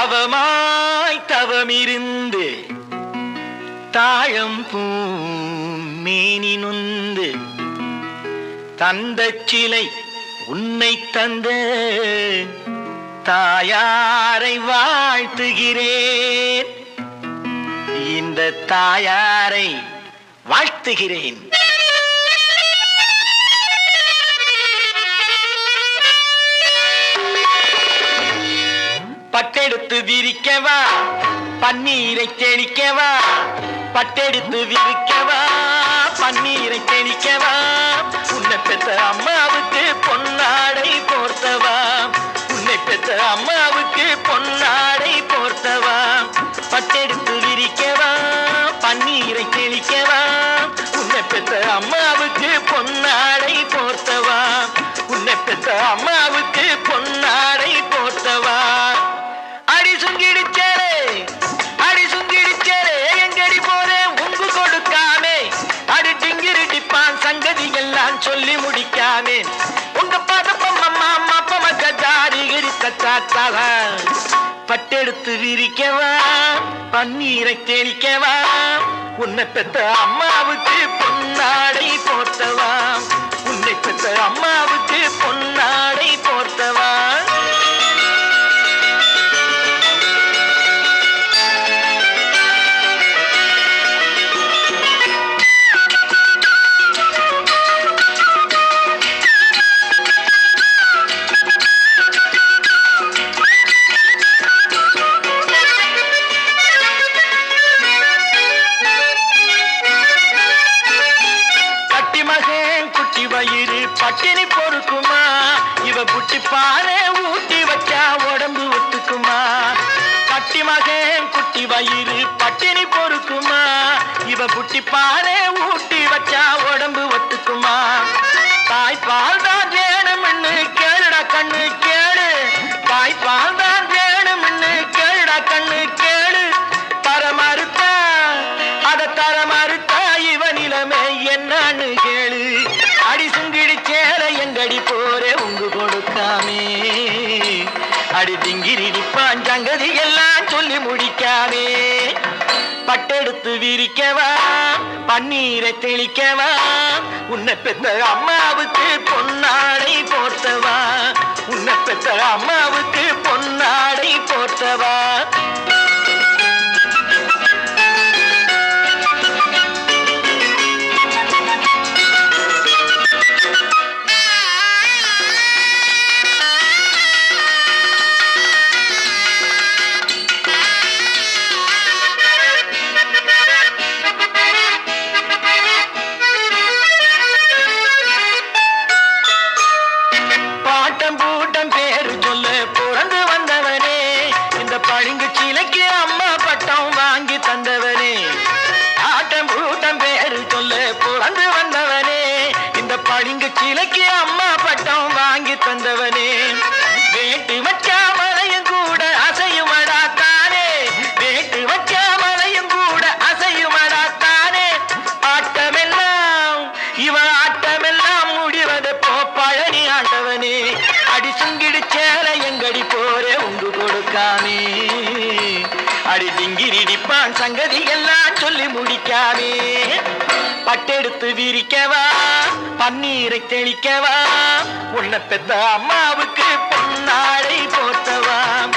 அவமாய் தவமிருந்து தாழம் பூமேனி நொந்து தந்த சிலை உன்னை தந்த தாயாரை வாழ்த்துகிறேன். இந்த தாயாரை வாழ்த்துகிறேன். பட்டெடுத்து விரிக்கவா? பன்னீரை தெளிக்கவா பட்டெடுத்து விரிக்கவா? பன்னீரை தெளிக்கவா உன்னை பெற்ற அம்மாவுக்கு பொன்னாடை போர்த்தவா? உன்னை பெற்ற அம்மாவுக்கு பொன்னாடை போர்த்தவா? பட்டெடுத்து விரிக்கவா? பன்னீரை தெளிக்கவா கிரித்தாத்தாவ பட்டெடுத்து விரிக்கவா? பன்னீரை தெளிக்கவா உன்னை பெத்த அம்மாவுக்கு பொன்னாடை போட்டவா உன்னை பெத்த அம்மாவுக்கு பொன்னாடை மகன் குட்டி வயிறு பட்டினி பொறுக்குமா? இவ குட்டி பாலே ஊட்டி வச்சா உடம்பு ஒத்துக்குமா? தாய்ப்பால் தான் வேணும்னு கேளுடா கண்ணு கேளு. தாய்ப்பால் தான் வேணும்னு கேளுடா கண்ணு கேளு. தர மறுத்தா அத தர மறுத்தா இவ நிலைமை என்னன்னு கேளு. அடி சுங்கிடி சேலை எங்கடி போ சொல்லி முடிக்காதே. பட்டெடுத்து விரிக்கவா பன்னீரை தெளிக்கவா உன்னை பெத்த அம்மாவுக்கு பொன்னாடை போர்த்தவா. உன்னை பெத்த அம்மாவுக்கு பொன்னாடை போர்த்தவா. கிழக்கு அம்மா பட்டம் வாங்கி தந்தவனே. வேட்டு வச்சா மலையும் கூட அசையுமடா தானே வேட்டு வச்சா மலையும் கூட அசையுமடா தானே ஆட்டமெல்லாம் இவன் ஆட்டமெல்லாம் முடிவது போ பழனி ஆண்டவனே. அடி சுங்கிடு சேலை எங்கடி போரே உண்டு கொடுக்காமே. அடி திங்கிரிடிப்பான் சங்கதி எல்லாம் சொல்லி முடிக்காமே. பட்டெடுத்து விரிக்கவா பன்னீரை தெளிக்கவா? உன்னை பெத்த அம்மாவுக்கு பொன்னாடை போட்டவாம்